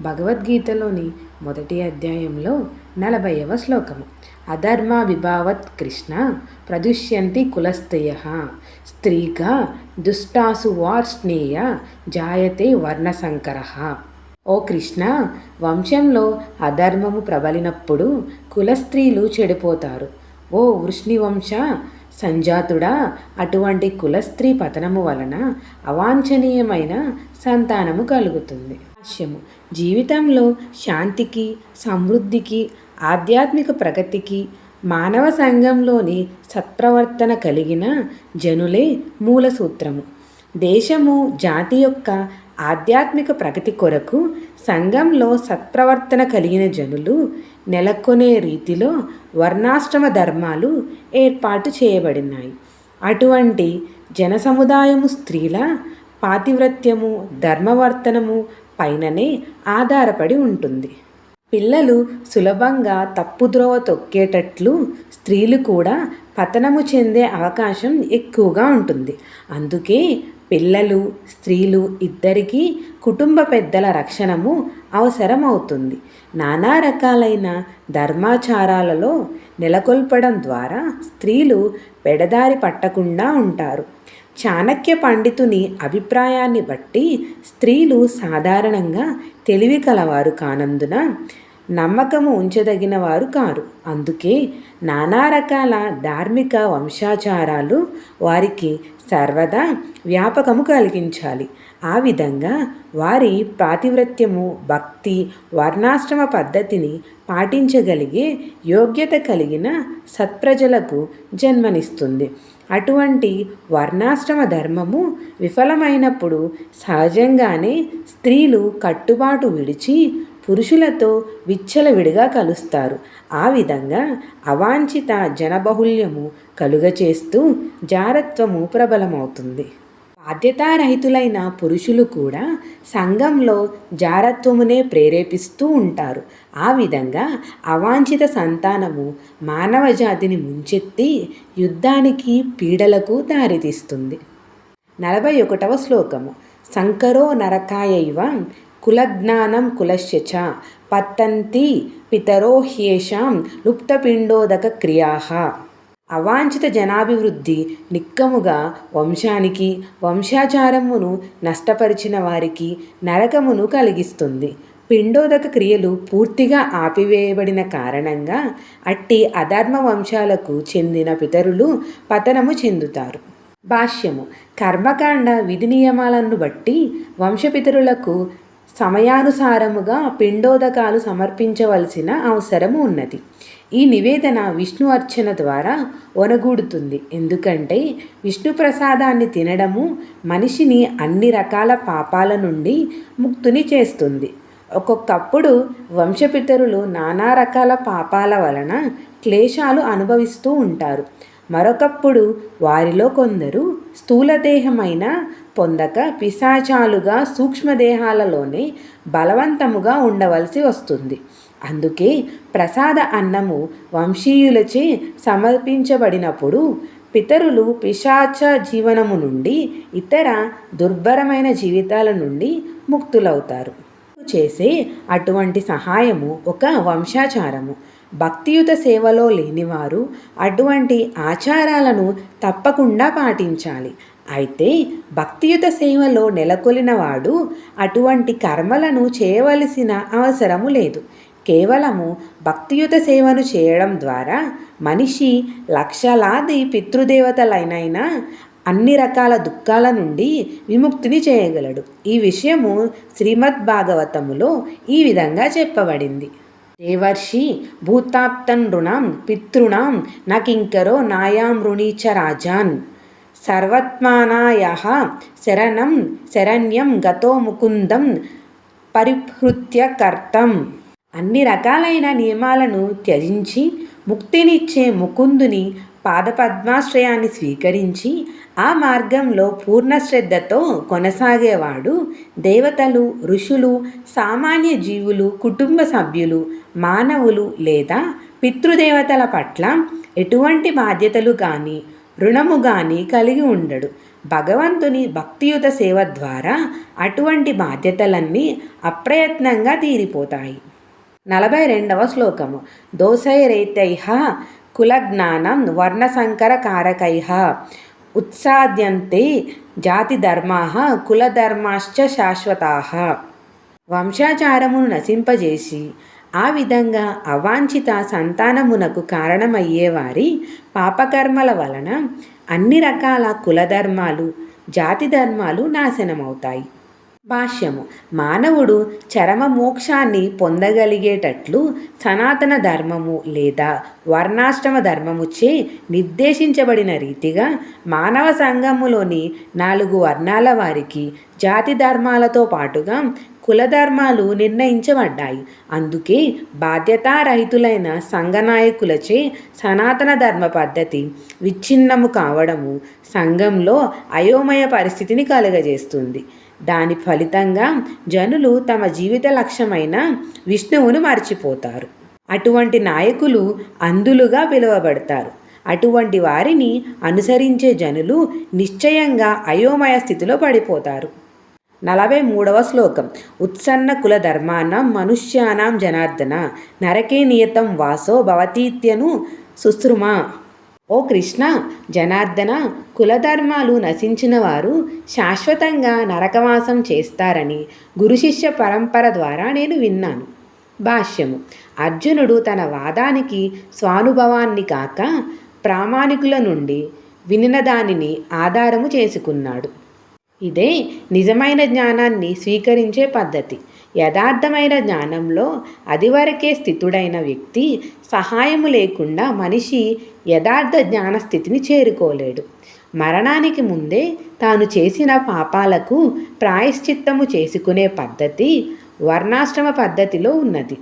భగవద్గీతలోని మొదటి అధ్యాయంలో నలభైవ శ్లోకము. అధర్మ విభావత్ కృష్ణ ప్రదుష్యంతి కులస్తయ స్త్రీగా దుష్టాసు వార్ష్ణేయ జాయతే వర్ణసంకర ఓ కృష్ణ వంశంలో అధర్మము ప్రబలినప్పుడు కులస్త్రీలు చెడిపోతారు. ఓ వృష్ణివంశ సంజాతుడా అటువంటి కులస్త్రీ పతనము వలన అవాంఛనీయమైన సంతానము కలుగుతుంది. హాస్యము జీవితంలో శాంతికి సమృద్ధికి ఆధ్యాత్మిక ప్రగతికి మానవ సంఘంలోని సత్ప్రవర్తన కలిగిన జనులే మూల సూత్రము. దేశము జాతి యొక్క ఆధ్యాత్మిక ప్రగతి కొరకు సంఘంలో సత్ప్రవర్తన కలిగిన జనులు నెలకొనే రీతిలో వర్ణాశ్రమ ధర్మాలు ఏర్పాటు చేయబడినాయి. అటువంటి జనసముదాయము స్త్రీల పాతివ్రత్యము ధర్మవర్తనము పైననే ఆధారపడి ఉంటుంది. పిల్లలు సులభంగా తప్పుద్రోవ తొక్కేటట్లు స్త్రీలు కూడా పతనము చెందే అవకాశం ఎక్కువగా ఉంటుంది. అందుకే పిల్లలు స్త్రీలు ఇద్దరికీ కుటుంబ పెద్దల రక్షణము అవసరమవుతుంది. నానా రకాలైన ధర్మాచారాలలో నెలకొల్పడం ద్వారా స్త్రీలు పెడదారి పట్టకుండా ఉంటారు. చాణక్య పండితుని అభిప్రాయాన్ని బట్టి స్త్రీలు సాధారణంగా తెలివి కలవారు కానందున నమ్మకము ఉంచదగిన వారు కారు. అందుకే నానా రకాల ధార్మిక వంశాచారాలు వారికి సర్వదా వ్యాపకము కలిగించాలి. ఆ విధంగా వారి ప్రాతివ్రత్యము భక్తి వర్ణాశ్రమ పద్ధతిని పాటించగలిగే యోగ్యత కలిగిన సత్ప్రజలకు జన్మనిస్తుంది. అటువంటి వర్ణాశ్రమ ధర్మము విఫలమైనప్పుడు సహజంగానే స్త్రీలు కట్టుబాటు విడిచి పురుషులతో విచ్చలవిడిగా కలుస్తారు. ఆ విధంగా అవాంఛిత జనబహుళ్యము కలుగచేస్తూ జారత్వము ప్రబలమవుతుంది. బాధ్యతారహితులైన పురుషులు కూడా సంఘంలో జారత్వమునే ప్రేరేపిస్తూ ఉంటారు. ఆ విధంగా అవాంఛిత సంతానము మానవ జాతిని ముంచెత్తి యుద్ధానికి పీడలకు దారితీస్తుంది. నలభై ఒకటవ శ్లోకము. సంకరో నరకాయైవ కులజ్ఞానం కులశ్య పతంతి పత్తంతి పితరో హ్యేషాం లుప్తపిండోదక క్రియా. అవాంఛిత జనాభివృద్ధి నిక్కముగా వంశానికి వంశాచారమును నష్టపరిచిన వారికి నరకమును కలిగిస్తుంది. పిండోదక క్రియలు పూర్తిగా ఆపివేయబడిన కారణంగా అట్టి అధర్మ వంశాలకు చెందిన పితరులు పతనము చెందుతారు. భాష్యము కర్మకాండ విధి నియమాలను బట్టి వంశపితరులకు సమయానుసారముగా పిండోదకాలు సమర్పించవలసిన అవసరము ఉన్నది. ఈ నివేదన విష్ణు అర్చన ద్వారా ఒనగూడుతుంది. ఎందుకంటే విష్ణు ప్రసాదాన్ని తినడము మనిషిని అన్ని రకాల పాపాల నుండి ముక్తుని చేస్తుంది. ఒక్కొక్కప్పుడు వంశపితరులు నానా రకాల పాపాల వలన క్లేశాలు అనుభవిస్తూ ఉంటారు. మరొకప్పుడు వారిలో కొందరు స్థూలదేహమైన పొందక పిశాచాలుగా సూక్ష్మదేహాలలోనే బలవంతముగా ఉండవలసి వస్తుంది. అందుకే ప్రసాద అన్నము వంశీయులచే సమర్పించబడినప్పుడు పితరులు పిశాచ జీవనము నుండి ఇతర దుర్భరమైన జీవితాల నుండి ముక్తులవుతారు. చేసే అటువంటి సహాయము ఒక వంశాచారము. భక్తియుత సేవలో లేనివారు అటువంటి ఆచారాలను తప్పకుండా పాటించాలి. అయితే భక్తియుత సేవలో నెలకొలినవాడు అటువంటి కర్మలను చేయవలసిన అవసరము లేదు. కేవలము భక్తియుత సేవను చేయడం ద్వారా మనిషి లక్షలాది పితృదేవతలైనైనా అన్ని రకాల దుఃఖాల నుండి విముక్తిని చేయగలడు. ఈ విషయము శ్రీమద్ భాగవతములో ఈ విధంగా చెప్పబడింది. దేవర్షి భూతాప్తన్ రుణం పితృణం నకింకరో నాయాం రుణీచ రాజాన్. సర్వత్మానాయ శరణం శరణ్యం గతో ముకుందం పరిహృత్య కర్తం అన్ని రకాలైన నియమాలను త్యజించి ముక్తినిచ్చే ముకుందుని పాదపద్మాశ్రయాన్ని స్వీకరించి ఆ మార్గంలో పూర్ణ శ్రద్ధతో కొనసాగేవాడు దేవతలు ఋషులు సామాన్య జీవులు కుటుంబ సభ్యులు మానవులు లేదా పితృదేవతల పట్ల ఎటువంటి బాధ్యతలు కానీ రుణము కలిగి ఉండడు. భగవంతుని భక్తియుత సేవ ద్వారా అటువంటి బాధ్యతలన్నీ అప్రయత్నంగా తీరిపోతాయి. నలభై రెండవ శ్లోకము. దోసైరైతైహ కులజ్ఞానం వర్ణసంకర కారకైహ ఉత్సాద్యంతే జాతిధర్మా కులధర్మాశ్చ శాశ్వతా. వంశాచారమును నశింపజేసి ఆ విధంగా అవాంఛిత సంతానమునకు కారణమయ్యేవారి పాపకర్మల వలన అన్ని రకాల కులధర్మాలు జాతి ధర్మాలు నాశనమవుతాయి. భాష్యము మానవుడు చరమ మోక్షాన్ని పొందగలిగేటట్లు సనాతన ధర్మము లేదా వర్ణాశ్రమ ధర్మముచే నిర్దేశించబడిన రీతిగా మానవ సంఘములోని నాలుగు వర్ణాల వారికి జాతి ధర్మాలతో పాటుగా కులధర్మాలు నిర్ణయించబడ్డాయి. అందుకే బాధ్యతారహితులైన సంఘనాయకులచే సనాతన ధర్మ పద్ధతి విచ్ఛిన్నము కావడము సంఘంలో అయోమయ పరిస్థితిని కలుగజేస్తుంది. దాని ఫలితంగా జనులు తమ జీవిత లక్ష్యమైన విష్ణువును మర్చిపోతారు. అటువంటి నాయకులు అందులుగా పిలువబడతారు. అటువంటి వారిని అనుసరించే జనులు నిశ్చయంగా అయోమయ స్థితిలో పడిపోతారు. నలభై మూడవ శ్లోకం. ఉత్సన్న కుల ధర్మానం మనుష్యానాం జనార్దన. నరకే నియతం వాసో భవతీత్యను సుశ్రుమా ఓ కృష్ణ జనార్దన కులధర్మాలు నశించిన వారు శాశ్వతంగా నరకవాసం చేస్తారని గురుశిష్య పరంపర ద్వారా నేను విన్నాను. భాష్యము. అర్జునుడు తన వాదానికి స్వానుభవాన్ని కాక ప్రామాణికుల నుండి వినిన దానిని ఆధారము చేసుకున్నాడు. ఇదే నిజమైన జ్ఞానాన్ని స్వీకరించే పద్ధతి. యథార్థమైన జ్ఞానంలో అదివరకే స్థితుడైన వ్యక్తి సహాయము లేకుండా మనిషి యథార్థ జ్ఞానస్థితిని చేరుకోలేడు. మరణానికి ముందే తాను చేసిన పాపాలకు ప్రాయశ్చిత్తము చేసుకునే పద్ధతి వర్ణాశ్రమ పద్ధతిలో ఉన్నది.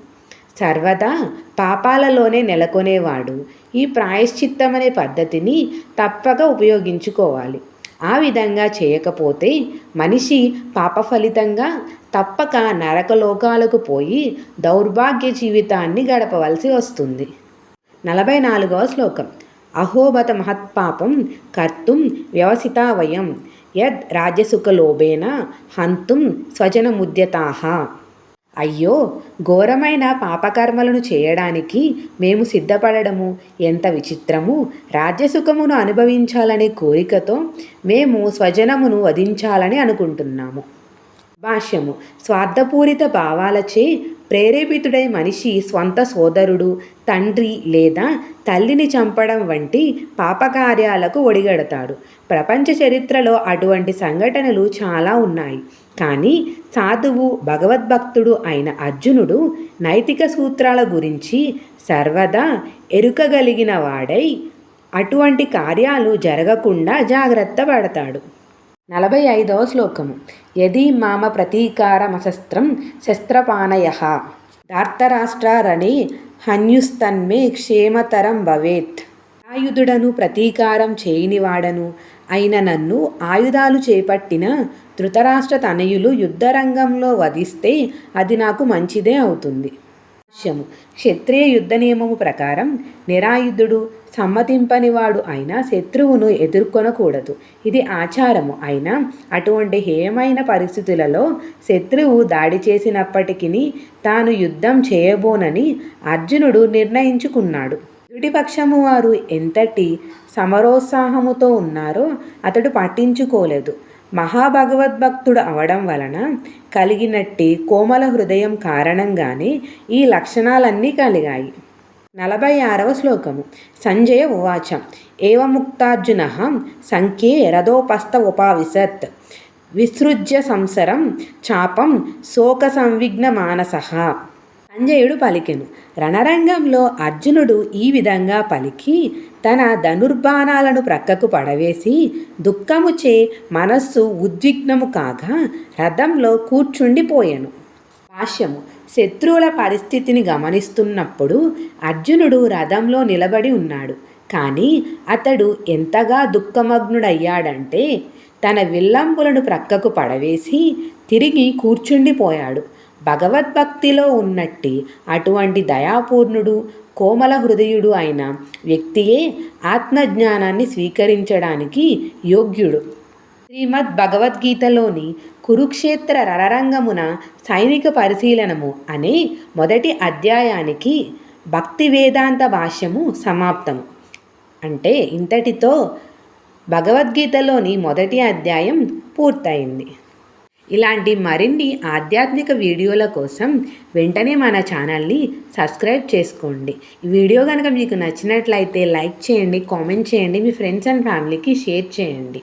సర్వదా పాపాలలోనే నెలకొనేవాడు. ఈ ప్రాయశ్చిత్తమనే పద్ధతిని తప్పక ఉపయోగించుకోవాలి. ఆ విధంగా చేయకపోతే మనిషి పాప ఫలితంగా తప్పక నరకలోకాలకు పోయి దౌర్భాగ్య జీవితాన్ని గడపవలసి వస్తుంది. నలభై నాలుగవ శ్లోకం. అహోబత మహత్పాపం కర్తుం వ్యవసితా వయం యద్ రాజ్యసుఖలోభేన హంతుం స్వజనముద్యతాహ. అయ్యో ఘోరమైన పాపకర్మలను చేయడానికి మేము సిద్ధపడడము ఎంత విచిత్రము. రాజ్యసుఖమును అనుభవించాలనే కోరికతో మేము స్వజనమును వధించాలని అనుకుంటున్నాము. భాష్యము స్వార్థపూరిత భావాలచే ప్రేరేపితుడై మనిషి స్వంత సోదరుడు తండ్రి లేదా తల్లిని చంపడం వంటి పాపకార్యాలకు ఒడిగడతాడు. ప్రపంచ చరిత్రలో అటువంటి సంఘటనలు చాలా ఉన్నాయి. కానీ సాధువు భగవద్భక్తుడు అయిన అర్జునుడు నైతిక సూత్రాల గురించి సర్వదా ఎరుకగలిగిన వాడై అటువంటి కార్యాలు జరగకుండా జాగ్రత్త పడతాడు. నలభై ఐదవ శ్లోకము. యది మామ ప్రతీకారమశస్త్రం శస్త్రపానయ. ధార్తరాష్ట్రారణే హన్యుస్తన్మే క్షేమతరం భవేత్. ఆయుధుడను ప్రతీకారం చేయనివాడను అయిన నన్ను ఆయుధాలు చేపట్టిన ధృతరాష్ట్ర తనయులు యుద్ధరంగంలో వధిస్తే అది నాకు మంచిదే అవుతుంది. క్షత్రియ యుద్ధ నియమము ప్రకారం నిరాయుధుడు సమ్మతింపనివాడు అయినా శత్రువును ఎదుర్కొనకూడదు. ఇది ఆచారము. అయినా అటువంటి హేయమైన పరిస్థితులలో శత్రువు దాడి చేసినప్పటికీ తాను యుద్ధం చేయబోనని అర్జునుడు నిర్ణయించుకున్నాడు. పక్షము వారు ఎంతటి సమరోత్సాహముతో ఉన్నారో అతడు పట్టించుకోలేదు. మహాభగవద్భక్తుడు అవడం వలన కలిగినట్టి కోమల హృదయం కారణంగానే ఈ లక్షణాలన్నీ కలిగాయి. నలభై ఆరవ శ్లోకము. సంజయ ఉవాచ. ఏవముక్తార్జున సంఖ్యే రథోపస్థ ఉపావిశత్. విసృజ్య సంసరం చాపం శోక సంవిఘ్న మానస సంజయుడు పలికెను. రణరంగంలో అర్జునుడు ఈ విధంగా పలికి తన ధనుర్బాణాలను ప్రక్కకు పడవేసి దుఃఖముచే మనస్సు ఉద్విగ్నము కాగా రథంలో కూర్చుండిపోయాను. భాష్యము. శత్రువుల పరిస్థితిని గమనిస్తున్నప్పుడు అర్జునుడు రథంలో నిలబడి ఉన్నాడు. కానీ అతడు ఎంతగా దుఃఖమగ్నుడయ్యాడంటే తన విల్లంబులను ప్రక్కకు పడవేసి తిరిగి కూర్చుండిపోయాడు. భగవద్భక్తిలో ఉన్నట్టి అటువంటి దయాపూర్ణుడు కోమల హృదయుడు అయిన వ్యక్తియే ఆత్మజ్ఞానాన్ని స్వీకరించడానికి యోగ్యుడు. శ్రీమద్ భగవద్గీతలోని కురుక్షేత్ర రణరంగమున సైనిక పరిశీలనము అనే మొదటి అధ్యాయానికి భక్తి వేదాంత భాష్యము సమాప్తము. అంటే ఇంతటితో భగవద్గీతలోని మొదటి అధ్యాయం పూర్తయింది. ఇలాంటి మరిన్ని ఆధ్యాత్మిక వీడియోల కోసం వెంటనే మన ఛానల్ని సబ్స్క్రైబ్ చేసుకోండి. ఈ వీడియో కనుక మీకు నచ్చినట్లయితే లైక్ చేయండి కామెంట్ చేయండి మీ ఫ్రెండ్స్ అండ్ ఫ్యామిలీకి షేర్ చేయండి.